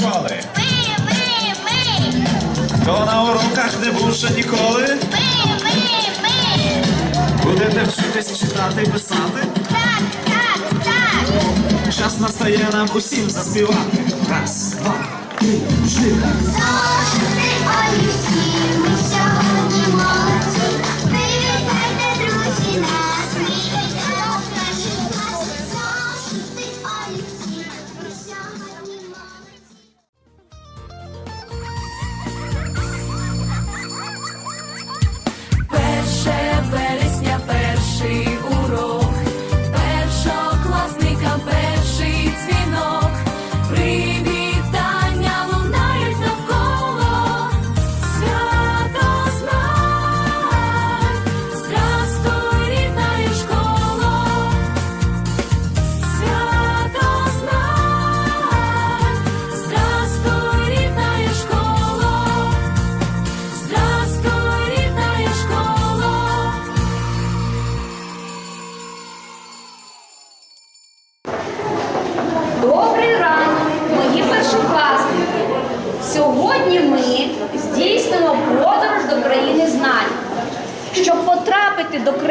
школи? Ми, ми, ми, Хто на уроках не був ще ніколи? ми, ми, ми. Будете вчитись читати і писати? Так, так, так. Час настає нам усім заспівати. Раз, два, три, чотири. Зошити олівці,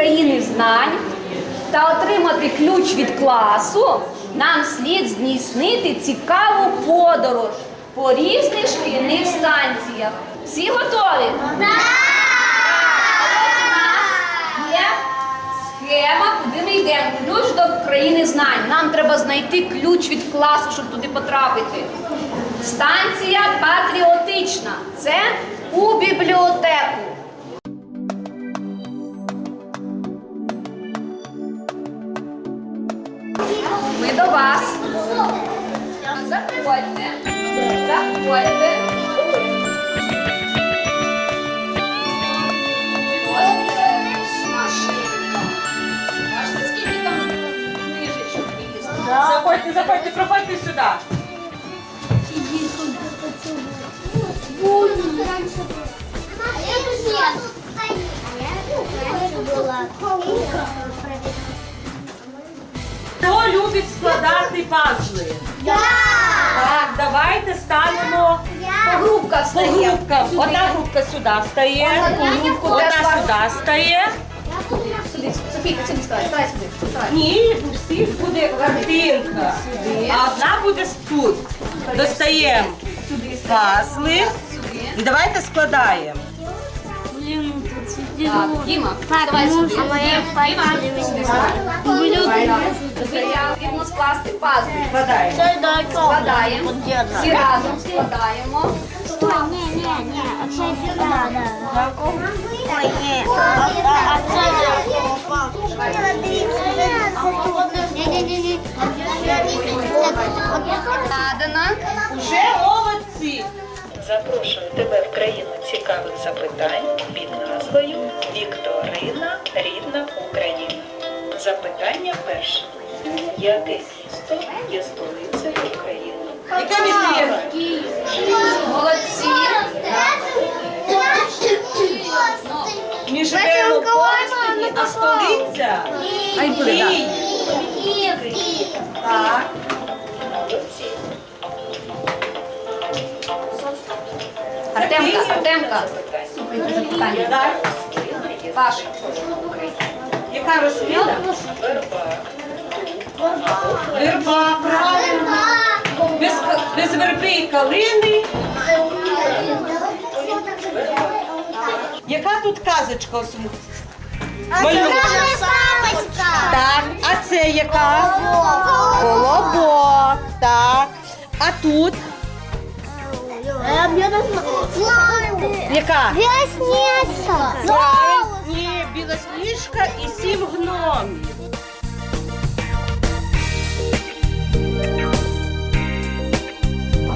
потрапити до країни знань та отримати ключ від класу, нам слід здійснити цікаву подорож по різних шкільних станціях. Всі готові? Є схема, куди ми йдемо. Ключ до країни знань. Нам треба знайти ключ від класу, щоб туди потрапити. Станція патріотична. Це у бібліотеку. Це машинка. Бачите, скільки там книжечок різних? Заходьте, заходьте. Хто любить складати пазли? Так, давайте станемо По грубках. по грубках. Одна групка сюди стає, Одна групку одна сюди стає. Сюди, Софійка, сюди ставай, ставай сюди. Ставай. Ні, у всіх буде картинка. А одна буде тут. Достаємо пазли. І давайте складаємо. Так, Діма, давай сюди. Діма, сюди ставай. Потрібно скласти пазл. Складаємо. Складаємо. Всі разом складаємо. Ні, ні, ні, оце надо. Ой, ні. А це Ні-ні-ні. Складено. Уже молодці. Запрошую тебе в країну цікавих запитань під назвою Вікторина Рідна Україна. Запитання перше. Яке місто є столицею України? Яке місто є? Молодці. Ми живемо в Польщі, а столиця Київ. Запитання. Рослина є Паша. Яка рослина? Верба. Верба, правильно. Без, без верби і калини. Яка тут казочка? Малюнок. Так, а це яка? Колобок. Так. А тут яка? Правильно. Ні, білосніжка і сім гномів.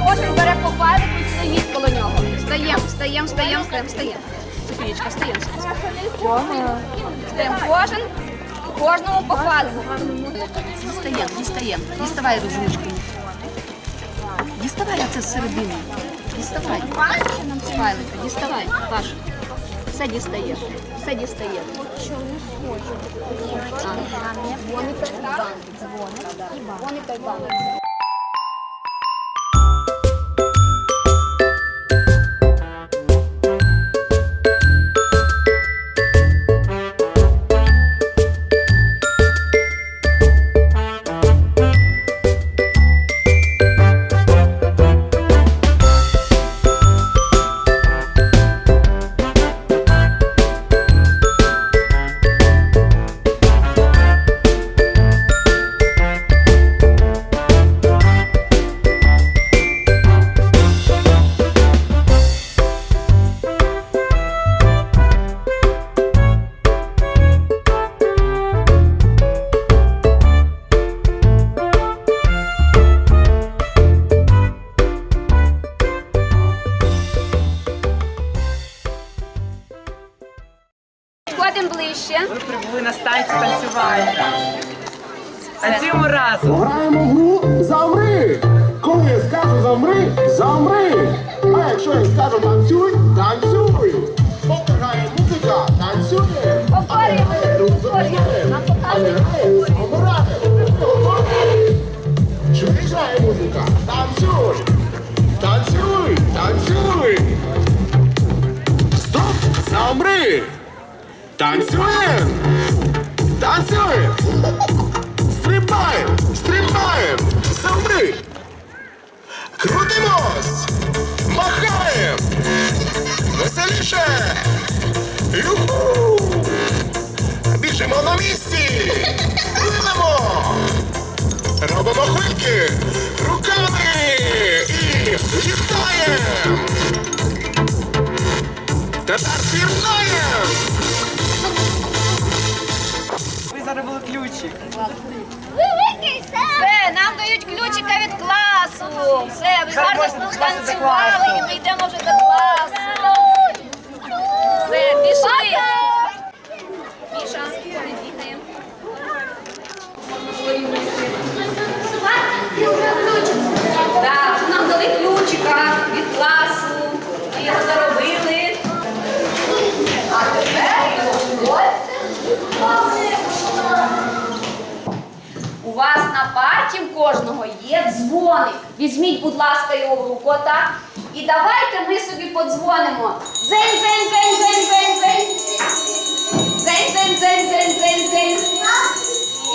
Кожен бере по файлику і стоїть коло нього. Встаємо, встаємо, встаємо, встаємо, встаємо. Софієчка, встаємо. Встаємо кожен, кожному по файлику. Дістаємо, дістаємо. Діставай ручку. Діставай оце з середини. Діставай. З файлика, діставай, Паш. Все дістаєш. Все дістаєш. Дзвоник, так? Дзвоник, так. Підходимо ближче. Ми прибули на станцію танцювальну. Танцюємо разом. Граємо гру замри. Коли я скажу замри, замри. А якщо я скажу танцюй, танцюй. Поки грає музика, танцює. Повторюємо, повторюємо. Нам показують. грає обирати. Швидше грає музика, танцюй. Танцюй, Танцюємо. Танцюємо. Стрибаємо, стрибаємо, замри. Крутимось, махаємо. Веселіше. Юху. Біжимо на місці. Плинемо. Робимо хвильки руками і літаємо. Тепер пірнаємо. Ключик. Все, нам дають ключика від класу. Все, ви гарно танцювали, і ми йдемо вже до класу. Все, пішли. Міша, не бігаємо. Так, нам дали ключика в кожного є дзвоник. Візьміть, будь ласка, його в руку отак. І давайте ми собі подзвонимо. Дзень, дзень, дзень, дзень, дзень, дзень. Дзень, дзень, дзень, дзень, дзень, дзень.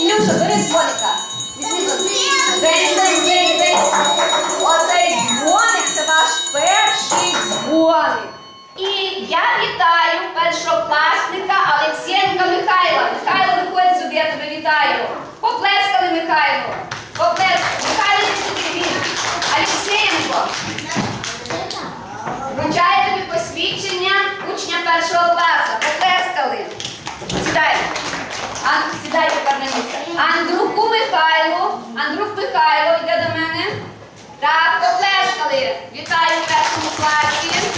Ілюша, бери дзвоника. Візьми дзвоник. Дзень, дзень, дзень, дзень. Оцей дзвоник це ваш перший дзвоник. І я вітаю першокласника Олексєнка Михайла. Михайло, виходь сюди, я тебе вітаю. Поплескали Михайло. Поплескали. Михайло, сюди. він. Вручаю посвідчення учня першого класу. Поплескали. Сідай. Ан, сідай. Андруку Михайлу. Андрук Михайло, йде до мене. Так, поплескали. Вітаю в першому класі.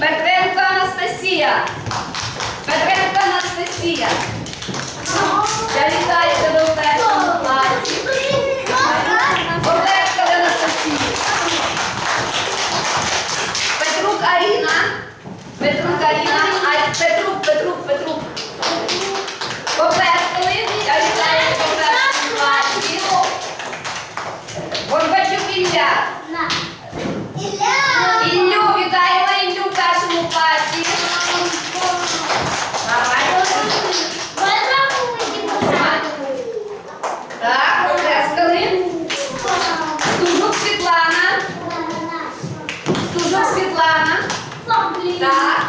Петренко Анастасія. Петренко Анастасія. Я вітаю тебе у першому класі. Оплескали Анастасію. Петрук Аріна. Петрук Аріна. Петрук, Петрук. Поплескали. Я вітаю тебе у першому класі. Горбачук Ілля. Іллю, вітаємо Іллю в першому класі. Давай. Так, поплескали. Стужук Світлана. Стужук Світлана. Так.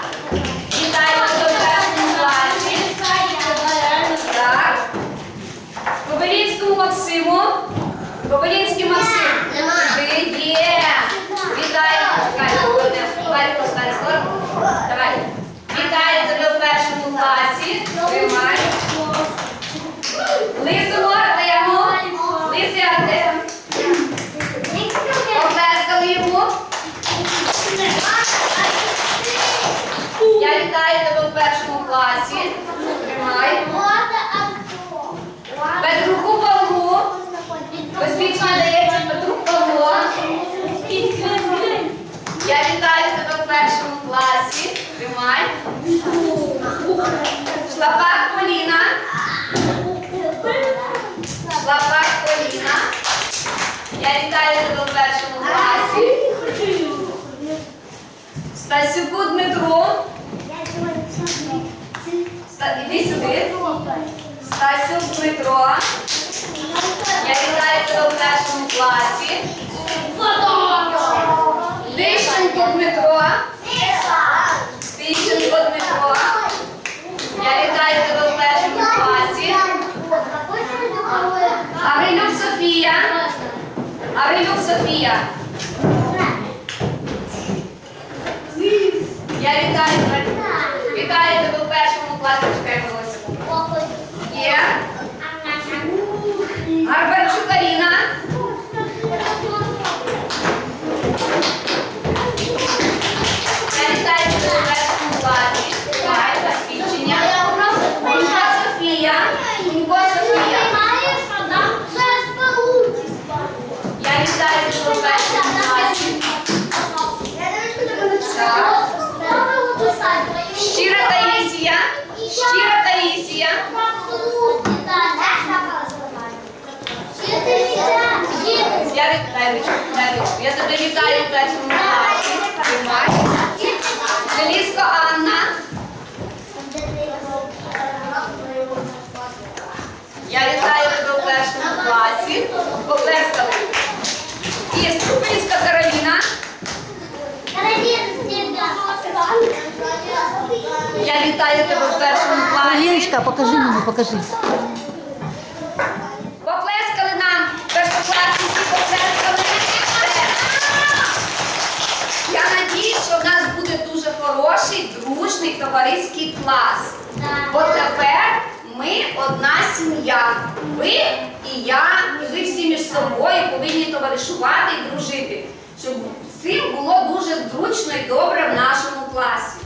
Вітаємо тебе в першому класі. Так. Кобилінському Максиму. Кобилінський Максим. Ти є. Вітаємо. Чекай, Володя, давай, постань, скоро. Давай. Вітаю тебе в першому класі. Тримай. Лису Артему. Лисий Артем. Поплескали йому. Я вітаю тебе в першому класі. Тримай. Петруку Павлу. Посвідчення дається Петрук Павло. Я вітаю тебе в першому класі. Тримай. Шлапак Поліна. Шлапак Поліна. Я вітаю тебе в першому класі. Стасюку Дмитру. Ста- Іди сюди. Стасюк Дмитро. Я вітаю тебе в першому класі. Тищенко Дмитро. Тищенко Дмитро. Я вітаю тебе в першому класі. Аврилюк Софія. Аврилюк Софія. Я вітаю тебе. Вітаю тебе в першому класі. Чекай. Є. Я тебе вітаю в першому класі. Желізко Анна. Я вітаю тебе в першому класі. Поплескали. І Струпинська Кароліна. Я вітаю тебе в першому класі. Ліночка, покажи мені, покажи. Товариський клас. Бо тепер ми одна сім'я. Ви і я, і ви всі між собою повинні товаришувати і дружити, щоб всім було дуже зручно і добре в нашому класі.